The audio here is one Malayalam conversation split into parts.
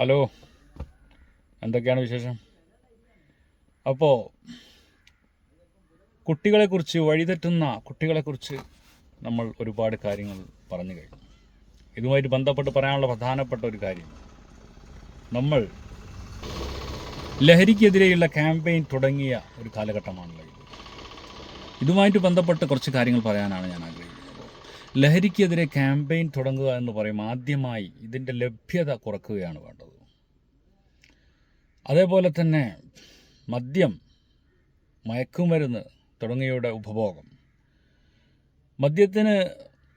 ഹലോ. എന്തൊക്കെയാണ് വിശേഷം? അപ്പോൾ കുട്ടികളെക്കുറിച്ച് വഴിതെറ്റുന്ന കുട്ടികളെക്കുറിച്ച് നമ്മൾ ഒരുപാട് കാര്യങ്ങൾ പറഞ്ഞു കഴിഞ്ഞു. ഇതുമായിട്ട് ബന്ധപ്പെട്ട് പറയാനുള്ള പ്രധാനപ്പെട്ട ഒരു കാര്യം. നമ്മൾ ലഹരിക്കെതിരെയുള്ള ക്യാമ്പയിൻ തുടങ്ങിയ ഒരു കാലഘട്ടമാണല്ലോ ഇത് ഇതുമായിട്ട് ബന്ധപ്പെട്ട് കുറച്ച് കാര്യങ്ങൾ പറയാനാണ് ഞാൻ ആഗ്രഹിക്കുന്നത്. ലഹരിക്കെതിരെ ക്യാമ്പയിൻ തുടങ്ങുക എന്ന് പറയും. ആദ്യമായി ഇതിന്റെ ലഭ്യത കുറക്കുകയാണ് വേണ്ടത്. അതേപോലെ തന്നെ മദ്യം മയക്കുമരുന്ന് തുടങ്ങിയവയുടെ ഉപഭോഗം. മദ്യത്തിന്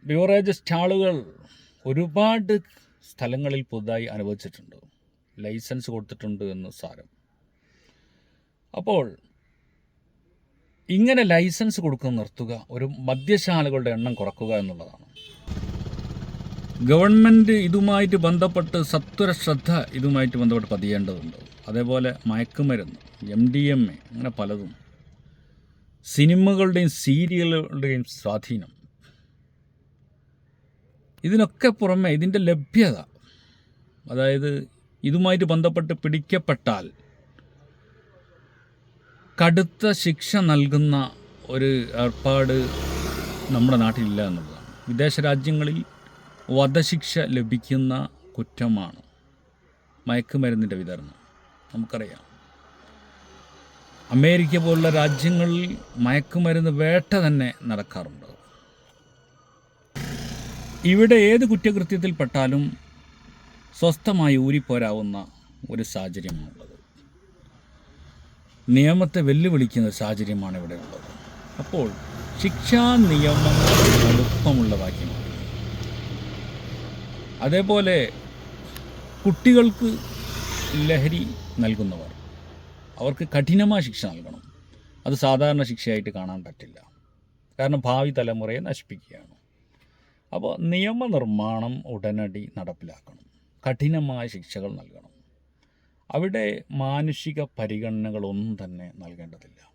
ബിവറേജ് സ്റ്റാളുകൾ ഒരുപാട് സ്ഥലങ്ങളിൽ പുതുതായി അനുവദിച്ചിട്ടുണ്ട്. ലൈസൻസ് കൊടുത്തിട്ടുണ്ട് എന്ന് സാരം. അപ്പോൾ ഇങ്ങനെ ലൈസൻസ് കൊടുക്കുന്ന നിർത്തുക ഒരു മദ്യശാലകളുടെ എണ്ണം കുറക്കുക എന്നുള്ളതാണ്. ഗവൺമെന്റ് ഇതുമായിട്ട് ബന്ധപ്പെട്ട് സത്വര ശ്രദ്ധ ഇതുമായിട്ട് ബന്ധപ്പെട്ട് പതിയേണ്ടതുണ്ട്. അതേപോലെ മയക്കുമരുന്ന് എം ഡി എം എ അങ്ങനെ പലതും. സിനിമകളുടെയും സീരിയലുകളുടെയും സ്വാധീനം. ഇതിനൊക്കെ പുറമെ ഇതിന്റെ ലഭ്യത അതായത് ഇതുമായിട്ട് ബന്ധപ്പെട്ട് പിടിക്കപ്പെട്ടാൽ കടുത്ത ശിക്ഷ നൽകുന്ന ഒരു ഏർപ്പാട് നമ്മുടെ നാട്ടിലില്ല എന്നുള്ളതാണ്. വിദേശ രാജ്യങ്ങളിൽ വധശിക്ഷ ലഭിക്കുന്ന കുറ്റമാണ് മയക്കുമരുന്നിന്റെ വിതരണം. നമുക്കറിയാം. അമേരിക്ക പോലുള്ള രാജ്യങ്ങളിൽ മയക്കുമരുന്ന് വേട്ട തന്നെ നടക്കാറുണ്ട്. ഇവിടെ ഏത് കുറ്റകൃത്യത്തിൽപ്പെട്ടാലും സ്വസ്ഥമായി ഊരിപ്പോരാവുന്ന ഒരു സാഹചര്യമാണുള്ളത്. നിയമത്തെ വെല്ലുവിളിക്കുന്ന ഒരു സാഹചര്യമാണ് ഇവിടെ ഉള്ളത്. അപ്പോൾ ശിക്ഷാ നിയമങ്ങൾ എളുപ്പമുള്ളതാക്കി വാക്യമാണ് അതേപോലെ കുട്ടികൾക്ക് ലഹരി നൽകുന്നവർ അവർക്ക് കഠിനമായ ശിക്ഷ നൽകണം. അത് സാധാരണ ശിക്ഷയായിട്ട് കാണാൻ പറ്റില്ല. കാരണം ഭാവി തലമുറയെ നശിപ്പിക്കുകയാണ്. അപ്പോൾ നിയമനിർമ്മാണം ഉടനടി നടപ്പിലാക്കണം. കഠിനമായ ശിക്ഷകൾ നൽകണം. അവിടെ മാനുഷിക പരിഗണനകളൊന്നും തന്നെ നൽകേണ്ടതില്ല.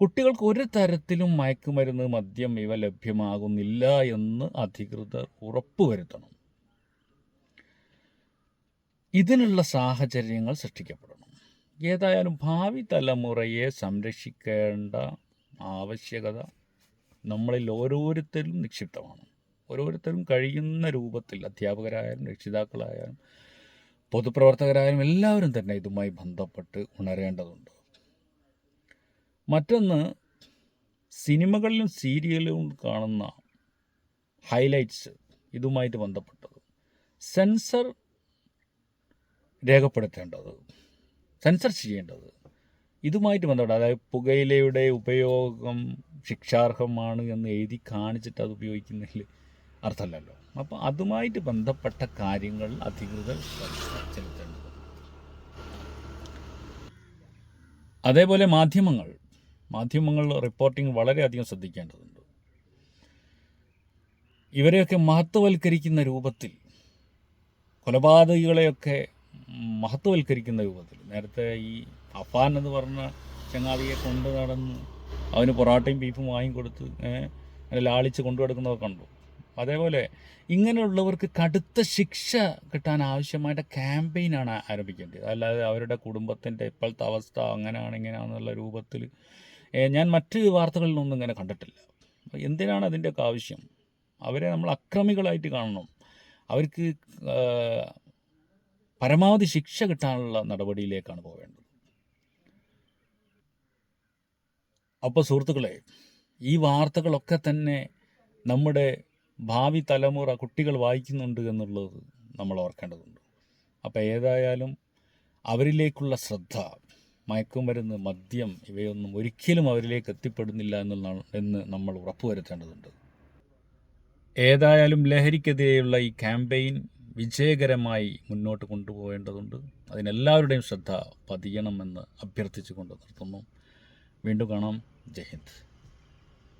കുട്ടികൾക്ക് ഒരു തരത്തിലും മയക്കുമരുന്ന് മദ്യം ഇവ ലഭ്യമാകുന്നില്ല എന്ന് അധികൃതർ ഉറപ്പുവരുത്തണം. ഇതിനുള്ള സാഹചര്യങ്ങൾ സൃഷ്ടിക്കപ്പെടണം. ഏതായാലും ഭാവി തലമുറയെ സംരക്ഷിക്കേണ്ട ആവശ്യകത നമ്മളിൽ ഓരോരുത്തരും നിക്ഷിപ്തമാണ്. ഓരോരുത്തരും കഴിയുന്ന രൂപത്തിൽ അധ്യാപകരായാലും രക്ഷിതാക്കളായാലും പൊതുപ്രവർത്തകരായാലും എല്ലാവരും തന്നെ ഇതുമായി ബന്ധപ്പെട്ട് ഉണരേണ്ടതുണ്ട്. മറ്റൊന്ന് സിനിമകളിലും സീരിയലിലും കാണുന്ന ഹൈലൈറ്റ്സ് ഇതുമായിട്ട് ബന്ധപ്പെട്ടത്. സെൻസർ രേഖപ്പെടുത്തേണ്ടത് സെൻസർ ചെയ്യേണ്ടത് ഇതുമായിട്ട് ബന്ധപ്പെട്ട അതായത് പുകയിലയുടെ ഉപയോഗം ശിക്ഷാർഹമാണ് എന്ന് എഴുതി കാണിച്ചിട്ട് അത് ഉപയോഗിക്കുന്നതിൽ അർത്ഥമല്ലല്ലോ. അപ്പോൾ അതുമായിട്ട് ബന്ധപ്പെട്ട കാര്യങ്ങൾ അധികൃതർ ചെലുത്തേണ്ടത് അതേപോലെ മാധ്യമങ്ങൾ. മാധ്യമങ്ങൾ റിപ്പോർട്ടിംഗ് വളരെയധികം ശ്രദ്ധിക്കേണ്ടതുണ്ട്. ഇവരെയൊക്കെ മഹത്വവൽക്കരിക്കുന്ന രൂപത്തിൽ കൊലപാതകികളെയൊക്കെ മഹത്വവൽക്കരിക്കുന്ന രൂപത്തിൽ. നേരത്തെ ഈ അഫാൻ എന്ന് പറഞ്ഞ ചങ്ങാതിയെ കൊണ്ട് നടന്ന് അവന് പൊറാട്ടയും ബീഫും വാങ്ങിക്കൊടുത്ത് ലാളിച്ച് കൊണ്ടു നടക്കുന്നതൊക്കെ കണ്ടു. അതേപോലെ ഇങ്ങനെയുള്ളവർക്ക് കടുത്ത ശിക്ഷ കിട്ടാൻ ആവശ്യമായിട്ട് ക്യാമ്പയിനാണ് ആരംഭിക്കേണ്ടത്. അല്ലാതെ അവരുടെ കുടുംബത്തിന്റെ ഇപ്പോഴത്തെ അവസ്ഥ അങ്ങനെയാണ് ഇങ്ങനെയാണെന്നുള്ള രൂപത്തിൽ ഞാൻ മറ്റ് വാർത്തകളിലൊന്നും ഇങ്ങനെ കണ്ടിട്ടില്ല. എന്തിനാണ് അതിന്റെയൊക്കെ ആവശ്യം? അവരെ നമ്മൾ അക്രമികളായിട്ട് കാണണം. അവർക്ക് പരമാവധി ശിക്ഷ കിട്ടാനുള്ള നടപടിയിലേക്കാണ് പോകേണ്ടത് അപ്പോൾ സുഹൃത്തുക്കളെ ഈ വാർത്തകളൊക്കെ തന്നെ നമ്മുടെ ഭാവി തലമുറ കുട്ടികൾ വായിക്കുന്നുണ്ട് എന്നുള്ളത് നമ്മൾ ഓർക്കേണ്ടതുണ്ട്. അപ്പോൾ ഏതായാലും അവരിലേക്കുള്ള ശ്രദ്ധ മയക്കുമരുന്ന് മദ്യം ഇവയൊന്നും ഒരിക്കലും അവരിലേക്ക് എത്തിപ്പെടുന്നില്ല എന്നുള്ള എന്ന് നമ്മൾ ഉറപ്പുവരുത്തേണ്ടതുണ്ട്. ഏതായാലും ലഹരിക്കെതിരെയുള്ള ഈ ക്യാമ്പയിൻ വിജയകരമായി മുന്നോട്ട് കൊണ്ടുപോകേണ്ടതുണ്ട്. അതിനെല്ലാവരുടെയും ശ്രദ്ധ പതിയണമെന്ന് അഭ്യർത്ഥിച്ചുകൊണ്ട് നിർത്തുന്നു. വീണ്ടും കാണാം. ജയ് ഹിന്ദ്.